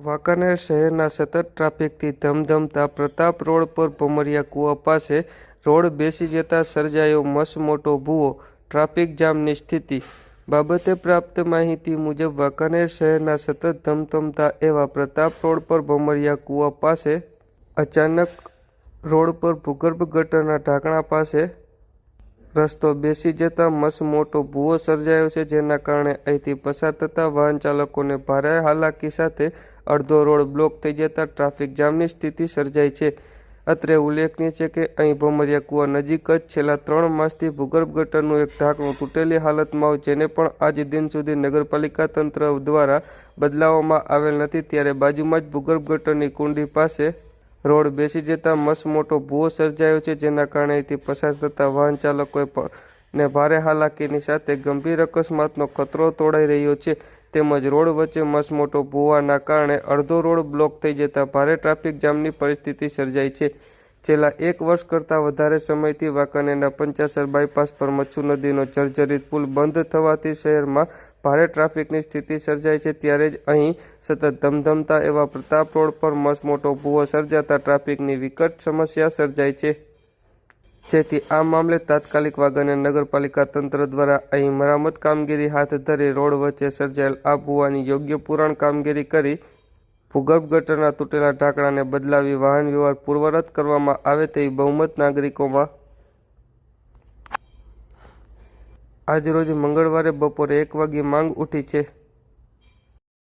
વાંકાનેર શહેરના સતત ટ્રાફિકથી ધમધમતા પ્રતાપ રોડ પર ભમરિયા કૂવા પાસે રોડ બેસી જતા સર્જાયો મસમોટો ભૂવો. ટ્રાફિક જામની સ્થિતિ બાબતે પ્રાપ્ત માહિતી મુજબ વાંકાનેર શહેરના સતત ધમધમતા એવા પ્રતાપ રોડ પર ભમરિયા કૂવા પાસે અચાનક રોડ પર ભૂગર્ભ ગટરના ઢાંકણા પાસે રસ્તો બેસી જતા મસમોટો ભૂવો સર્જાયો છે, જેના કારણે અહીંથી પસાર થતા વાહન ચાલકોને ભારે હાલાકી સાથે અડધો રોડ બ્લોક થઈ જતા ટ્રાફિક જામની સ્થિતિ સર્જાઈ છે. અત્રે ઉલ્લેખનીય છે કે અહીં ભમરિયા કુવા નજીક જ છેલ્લા ત્રણ માસથી ભૂગર્ભ ગટરનું એક ઢાંકણું તૂટેલી હાલતમાં હોય, જેને પણ આજ દિન સુધી નગરપાલિકા તંત્ર દ્વારા બદલાવવામાં આવેલ નથી. ત્યારે બાજુમાં જ ભૂગર્ભ ગટરની કુંડી પાસે રોડ બેસી જતા મસમોટો ભૂવો સર્જાયો છે, જેના કારણે અહીંથી પસાર થતા વાહન ચાલકોએ ને ભારે હાલાકીની સાથે ગંભીર અકસ્માતનો ખતરો તોડાઈ રહ્યો છે. તેમજ રોડ વચ્ચે મસમોટો ભૂવાના કારણે અડધો રોડ બ્લોક થઈ જતા ભારે ટ્રાફિક જામની પરિસ્થિતિ સર્જાઈ છે. છેલ્લા એક વર્ષ કરતાં વધારે સમયથી વાંકાનેરના પંચાસર બાયપાસ પર મચ્છુ નદીનો જર્જરિત પુલ બંધ થવાથી શહેરમાં ભારે ટ્રાફિકની સ્થિતિ સર્જાઈ છે. ત્યારે જ અહીં સતત ધમધમતા એવા પ્રતાપ રોડ પર મસમોટો ભૂવો સર્જાતા ટ્રાફિકની વિકટ સમસ્યા સર્જાય છે. જેથી આ મામલે તાત્કાલિક વાગને નગરપાલિકા તંત્ર દ્વારા અહીં મરામત કામગીરી હાથ ધરી રોડ વચ્ચે સર્જાયેલ આ ભૂવાની યોગ્ય પુરાણ કામગીરી કરી ભૂગર્ભ ગટરના તૂટેલા ઢાંકણાને બદલાવી વાહન વ્યવહાર પૂર્વરત કરવામાં આવે તેવી બહુમત નાગરિકોમાં આજરોજ મંગળવારે બપોરે એક વાગ્યે માંગ ઉઠી છે.